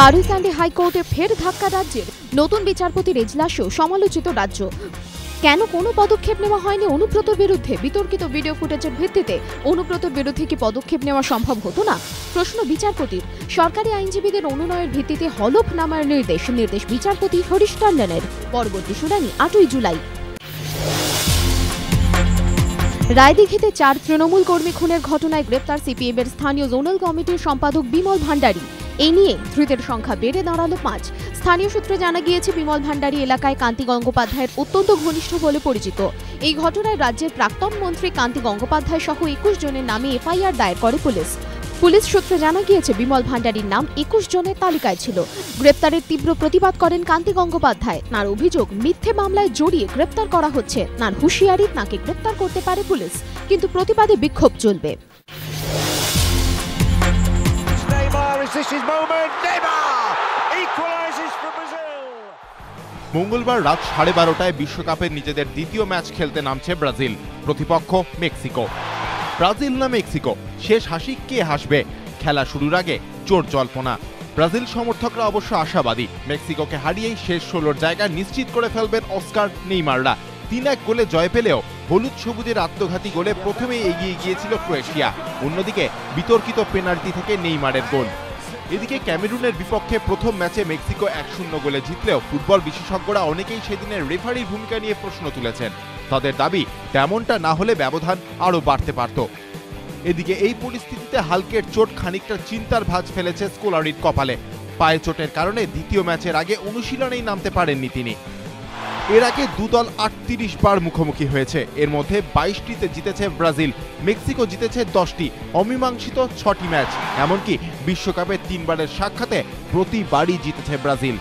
পারুসান্ডে হাইকোর্টে ফের ধাক্কা রাজ্যের। নতুন বিচারপতির এজলাসেও সমালোচিত রাজ্য। কেন কোনো পদক্ষেপ নেওয়া হয়নি অনুব্রতর বিরুদ্ধে? বিতর্কিত ভিডিও ফুটেজের ভিত্তিতে অনুব্রতর বিরুদ্ধে কি পদক্ষেপ নেওয়া সম্ভব হতো না? প্রশ্ন বিচারপতির। সরকারি আইনজীবীদের অনুনয়ের ভিত্তিতে হলফনামার নির্দেশ নির্দেশ বিচারপতি হরিশ টন্ডনের। পরবর্তী শুনানি আটই জুলাই। রায়দিঘিতে চার তৃণমূল কর্মী খুনের ঘটনায় গ্রেপ্তার সিপিএমের স্থানীয় জোনাল কমিটির সম্পাদক বিমল ভান্ডারী এই নিয়ে ধৃতের সংখ্যা বেড়ে দাঁড়াল পাঁচ। স্থানীয় সূত্রে জানা গিয়েছে, বিমল ভান্ডারী এলাকায় কান্তি গঙ্গোপাধ্যায়ের অত্যন্ত ঘনিষ্ঠ বলে পরিচিত। এই ঘটনায় রাজ্যের প্রাক্তন মন্ত্রী কান্তি গঙ্গোপাধ্যায় সহ একুশ জনের নামে এফআইআর দায়ের করে পুলিশ। পুলিশ সূত্রে জানা গিয়েছে, বিমল ভান্ডারীর নাম একুশ জনের তালিকায় ছিল। গ্রেপ্তারের তীব্র প্রতিবাদ করেন কান্তি গঙ্গোপাধ্যায়। তাঁর অভিযোগ, মিথ্যে মামলায় জড়িয়ে গ্রেপ্তার করা হচ্ছে। তার হুঁশিয়ারি তাঁকে গ্রেপ্তার করতে পারে পুলিশ। কিন্তু প্রতিবাদে বিক্ষোভ চলবে। Is this his moment? Neymar equalises for Brazil. মঙ্গলবার রাত সাড়ে বারোটায় বিশ্বকাপে নিজেদের দ্বিতীয় ম্যাচ খেলতে নামছে ব্রাজিল, প্রতিপক্ষ মেক্সিকো। ব্রাজিল না মেক্সিকো? শেষ হাসি কে হাসবে? খেলা শুরুর আগে জোর জল্পনা। ব্রাজিল সমর্থকরা অবশ্য আশাবাদী। মেক্সিকোকে হারিয়েই শেষ ষোলোর জায়গা নিশ্চিত করে ফেলবেন অস্কার নেইমাররা। তিন এক গোলে জয় পেলেও হলুদ সবুজের আত্মঘাতী গোলে প্রথমেই এগিয়ে গিয়েছিল ক্রোয়েশিয়া। অন্যদিকে বিতর্কিত পেনাল্টি থেকে নেইমারের গোল। এদিকে ক্যামেরুনের বিপক্ষে প্রথম ম্যাচে মেক্সিকো এক শূন্য গোলে জিতলেও ফুটবল বিশেষজ্ঞরা অনেকেই সেদিনের রেফারির ভূমিকা নিয়ে প্রশ্ন তুলেছেন। তাদের দাবি, তেমনটা না হলে ব্যবধান আরও বাড়তে পারত। এদিকে এই পরিস্থিতিতে হালকের চোট খানিকটা চিন্তার ভাঁজ ফেলেছে স্কোলারির কপালে। পায়ে চোটের কারণে দ্বিতীয় ম্যাচের আগে অনুশীলনেই নামতে পারেননি তিনি। এর আগে দুদল আটত্রিশ বার মুখোমুখি হয়েছে। এর মধ্যে বাইশটিতে জিতেছে ব্রাজিল, মেক্সিকো জিতেছে দশটি, অমীমাংসিত ছটি ম্যাচ। এমনকি বিশ্বকাপে তিনবারের সাক্ষাতে প্রতিবারই জিতেছে ব্রাজিল।